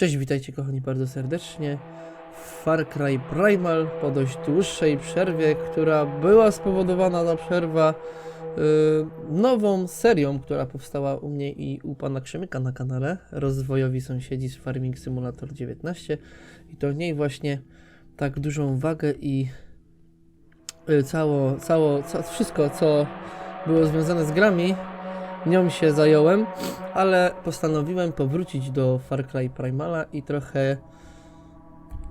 Cześć, witajcie kochani bardzo serdecznie w Far Cry Primal po dość dłuższej przerwie, która była spowodowana na przerwa y, nową serią, która powstała u mnie i u pana Krzymyka na kanale Rozwojowi Sąsiedzi z Farming Simulator 19 i to w niej właśnie tak dużą wagę i y, cało, cało, ca, wszystko co było związane z grami nią się zająłem, ale postanowiłem powrócić do Far Cry Primala i trochę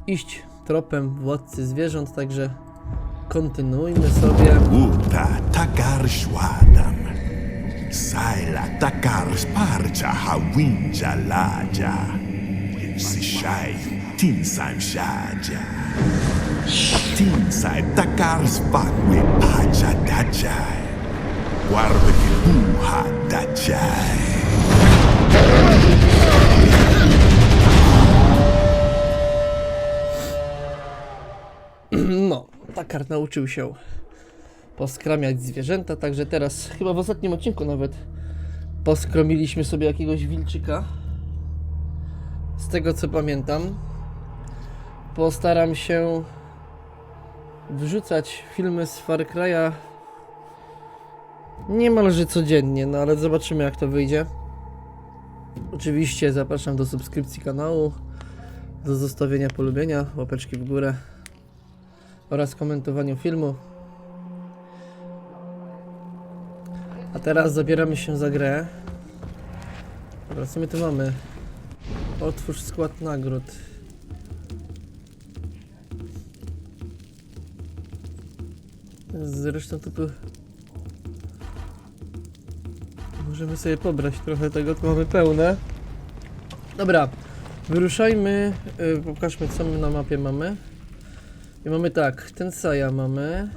iść tropem władcy zwierząt, także kontynuujmy sobie. Uutta takar szładam. Saila takar sparcia hawinja laja. Sishai tinsaim shadja. Tinsai takar paja dajai. Warbeki dajai. No, Takar nauczył się poskramiać zwierzęta, także teraz, chyba w ostatnim odcinku nawet, poskromiliśmy sobie jakiegoś wilczyka. Z tego co pamiętam. Postaram się wrzucać filmy z Far Cry'a niemalże codziennie, no ale zobaczymy jak to wyjdzie. Oczywiście zapraszam do subskrypcji kanału, do zostawienia polubienia, łapeczki w górę oraz komentowaniu filmu. A teraz zabieramy się za grę. Dobra, co my tu mamy? Otwórz skład nagród. Zresztą to tu... Możemy sobie pobrać trochę tego, tu mamy pełne. Dobra, wyruszajmy. Yy, pokażmy co my na mapie mamy. I mamy tak, ten Saja mamy.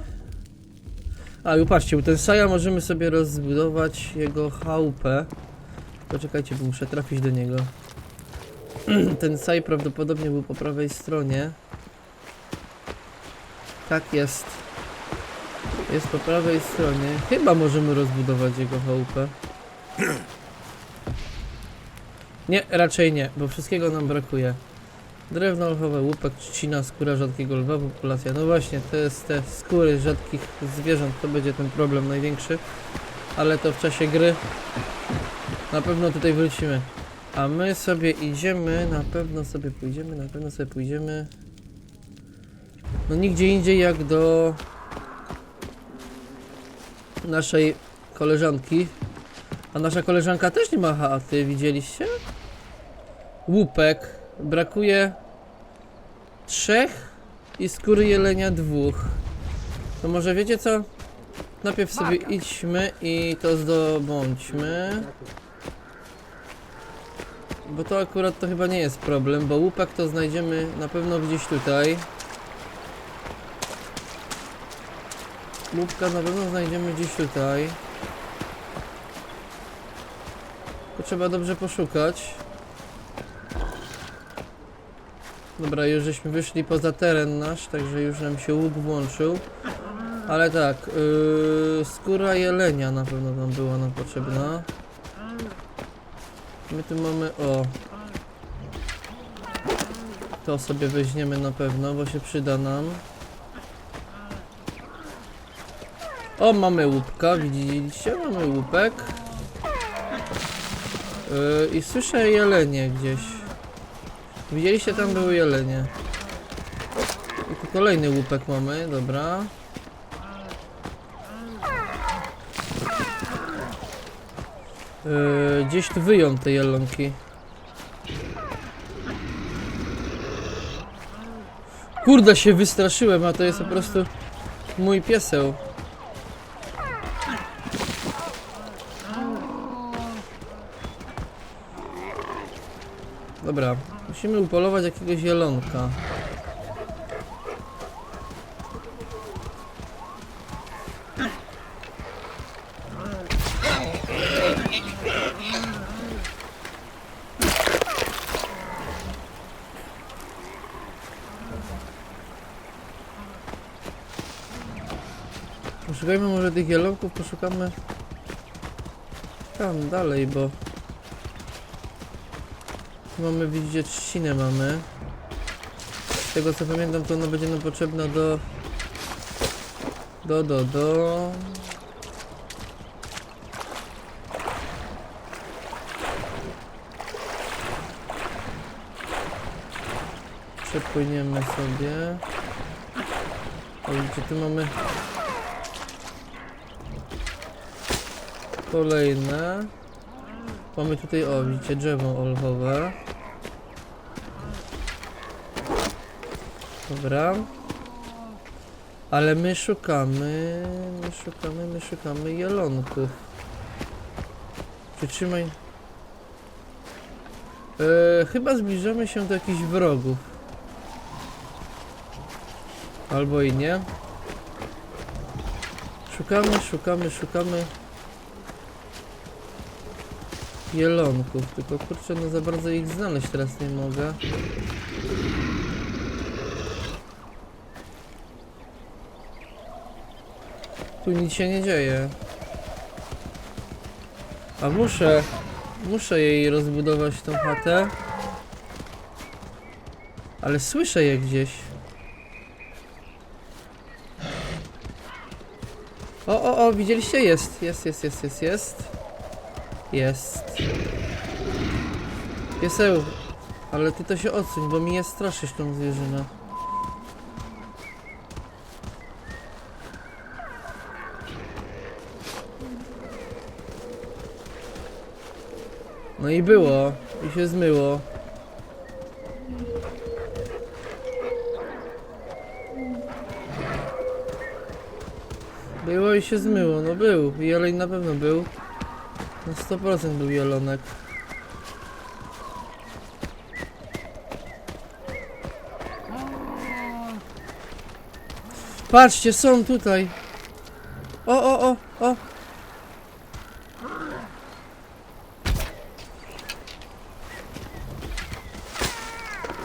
A, i patrzcie, u ten Saja możemy sobie rozbudować jego chałupę. Poczekajcie, bo muszę trafić do niego. ten Saj prawdopodobnie był po prawej stronie. Tak jest. Jest po prawej stronie. Chyba możemy rozbudować jego chałupę. Nie, raczej nie, bo wszystkiego nam brakuje. Drewno lwowe, łupek, trzcina, skóra rzadkiego lwa, populacja. No właśnie, to jest te skóry rzadkich zwierząt, to będzie ten problem największy. Ale to w czasie gry na pewno tutaj wrócimy. A my sobie idziemy, na pewno sobie pójdziemy, na pewno sobie pójdziemy. No nigdzie indziej jak do naszej koleżanki. A nasza koleżanka też nie ma chaty, widzieliście? Łupek. Brakuje trzech i skóry jelenia dwóch. To może wiecie co? Najpierw sobie idźmy i to zdobądźmy. Bo to akurat to chyba nie jest problem, bo łupek to znajdziemy na pewno gdzieś tutaj. Łupka na pewno znajdziemy gdzieś tutaj. Trzeba dobrze poszukać. Dobra, już żeśmy wyszli poza teren nasz, także już nam się łuk włączył. Ale tak, yy, skóra jelenia na pewno tam była nam potrzebna. My tu mamy, o. To sobie weźmiemy na pewno, bo się przyda nam. O, mamy łupka, widzieliście? Mamy łupek. Yy, I słyszę jelenie gdzieś. Widzieliście, tam były jelenie. I tu kolejny łupek mamy, dobra. Yy, gdzieś tu wyją te jelonki. Kurde, się wystraszyłem, a to jest po prostu mój pieseł. Dobra, musimy upolować jakiegoś jelonka. Poszukajmy może tych jelonków, poszukamy tam dalej, bo mamy, widzicie, trzcinę mamy. Z tego co pamiętam, to ona będzie nam potrzebna do... Do, do, do... Przepłyniemy sobie. O, widzicie, tu mamy... Kolejne. Mamy tutaj, o widzicie, drzewo olchowe. Dobra. Ale my szukamy, my szukamy, my szukamy jelonków. Przytrzymaj. E, chyba zbliżamy się do jakichś wrogów. Albo i nie. Szukamy, szukamy, szukamy jelonków, tylko kurczę, no za bardzo ich znaleźć teraz nie mogę. Tu nic się nie dzieje. A muszę, muszę jej rozbudować tą chatę. Ale słyszę je gdzieś. O, o, o, widzieliście? Jest, jest, jest, jest, jest, jest. Jest. Pieseł, ale ty to się odsuń, bo mi jest straszysz tą zwierzynę. No i było, i się zmyło. Było i się zmyło, no był. Jeleń na pewno był. Na 100% był jelonek. Patrzcie, są tutaj. O, o, o, o.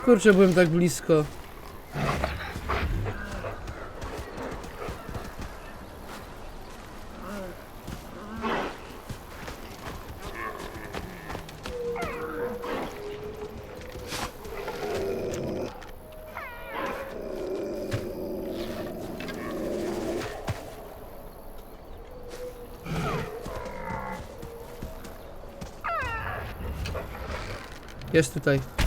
Kurczę, byłem tak blisko. Jest tutaj.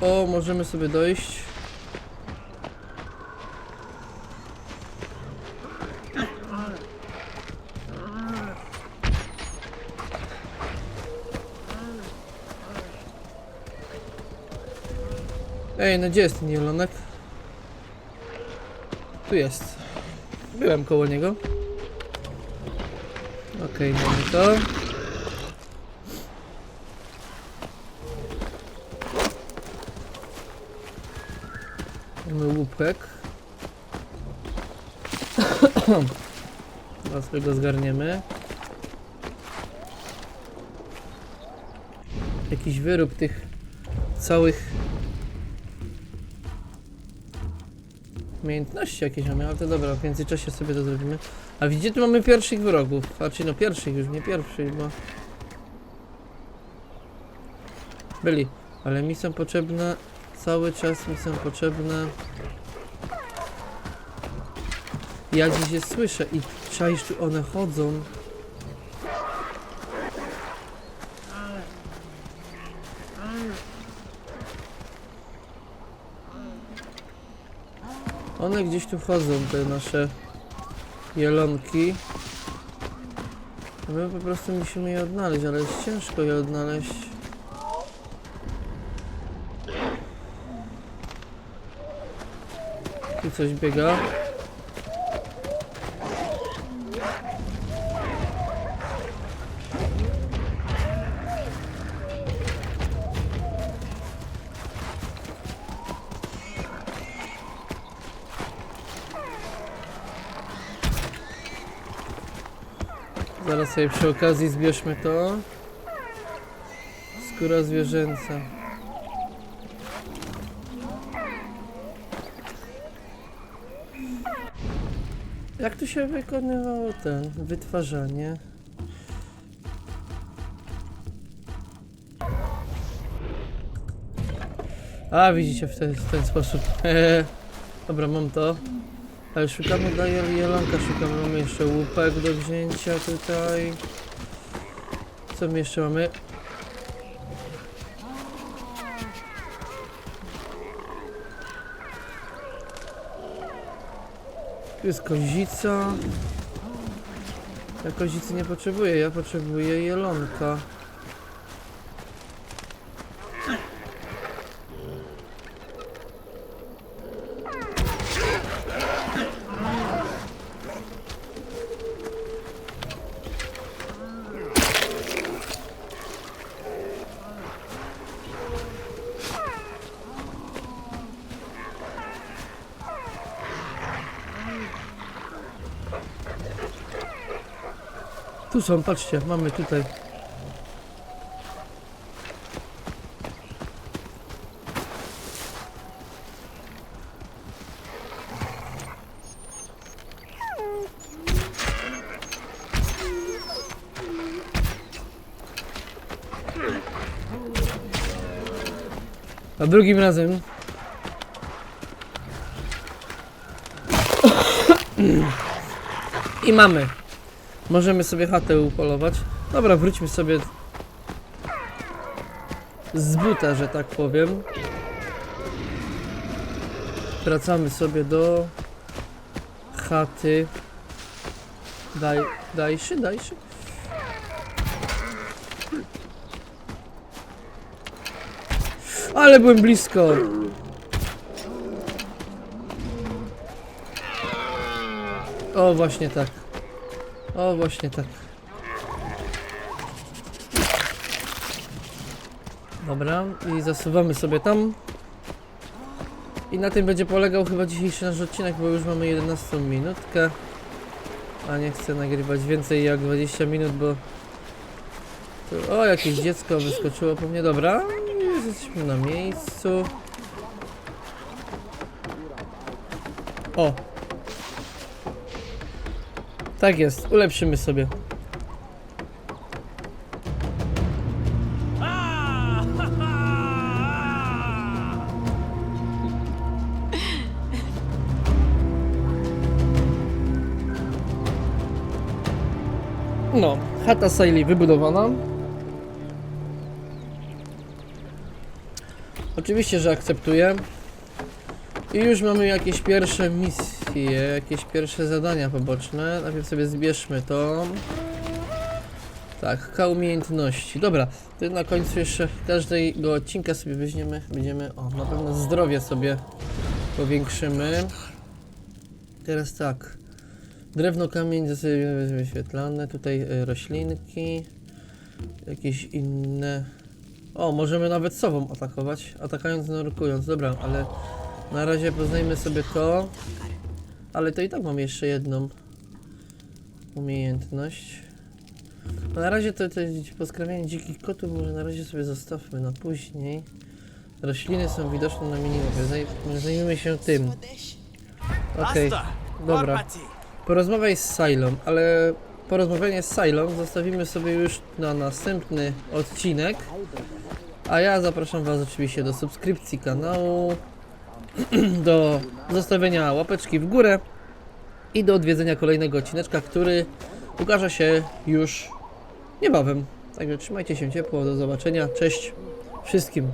O, możemy sobie dojść. Ej, no gdzie jest ten jelonek? Tu jest. Byłem koło niego. Okej, mamy to. Mamy łupek. Teraz go zgarniemy. Jakiś wyrób tych całych umiejętności jakieś mamy, ale to dobra, w międzyczasie sobie to zrobimy. A widzicie, tu mamy pierwszych wrogów. A czy no pierwszych już, nie pierwszych, bo... Byli, ale mi są potrzebne, cały czas mi są potrzebne... Ja gdzieś je słyszę i czaisz, tu one chodzą. One gdzieś tu chodzą, te nasze jelonki. My po prostu musimy je odnaleźć, ale jest ciężko je odnaleźć. Coś biega. Zaraz sobie przy okazji zbierzmy to. Skóra zwierzęca. Jak tu się wykonywało ten wytwarzanie? A, widzicie w ten, w ten sposób. Dobra, mam to. Ale szukamy dla jel jelonka, szukamy, mamy jeszcze łupek do wzięcia tutaj. Co my jeszcze mamy? Tu jest kozica. Ja kozicy nie potrzebuję, ja potrzebuję jelonka. Tu są, patrzcie, mamy tutaj. A drugim razem i mamy. Możemy sobie chatę upolować. Dobra, wróćmy sobie z buta, że tak powiem. Wracamy sobie do chaty. Daj, dajszy, dajszy. Ale byłem blisko. O, właśnie tak. O, właśnie tak. Dobra, i zasuwamy sobie tam. I na tym będzie polegał chyba dzisiejszy nasz odcinek, bo już mamy 11 minutkę. A nie chcę nagrywać więcej jak 20 minut, bo... Tu, o, jakieś dziecko wyskoczyło po mnie. Dobra, już jesteśmy na miejscu. O, tak jest, ulepszymy sobie. No, chata Saili wybudowana. Oczywiście, że akceptuję. I już mamy jakieś pierwsze misje, jakieś pierwsze zadania poboczne. Najpierw sobie zbierzmy to. Tak, K umiejętności. Dobra, to na końcu jeszcze każdego odcinka sobie weźmiemy, będziemy, o, na pewno zdrowie sobie powiększymy. Teraz tak. Drewno, kamień, zasoby wyświetlane, tutaj y, roślinki, jakieś inne... O, możemy nawet sobą atakować, atakując, nurkując, dobra, ale na razie poznajmy sobie to. Ale to i tak mam jeszcze jedną umiejętność. A na razie to, to poskrawianie dzikich kotów może na razie sobie zostawmy na później. Rośliny są widoczne na minimapie. Zaj zajmijmy się tym. Okej, dobra. Porozmawiaj z Sylą, ale porozmawianie z Sylą zostawimy sobie już na następny odcinek. A ja zapraszam Was oczywiście do subskrypcji kanału, do zostawienia łapeczki w górę i do odwiedzenia kolejnego odcineczka, który ukaże się już niebawem. Także trzymajcie się ciepło, do zobaczenia, cześć wszystkim.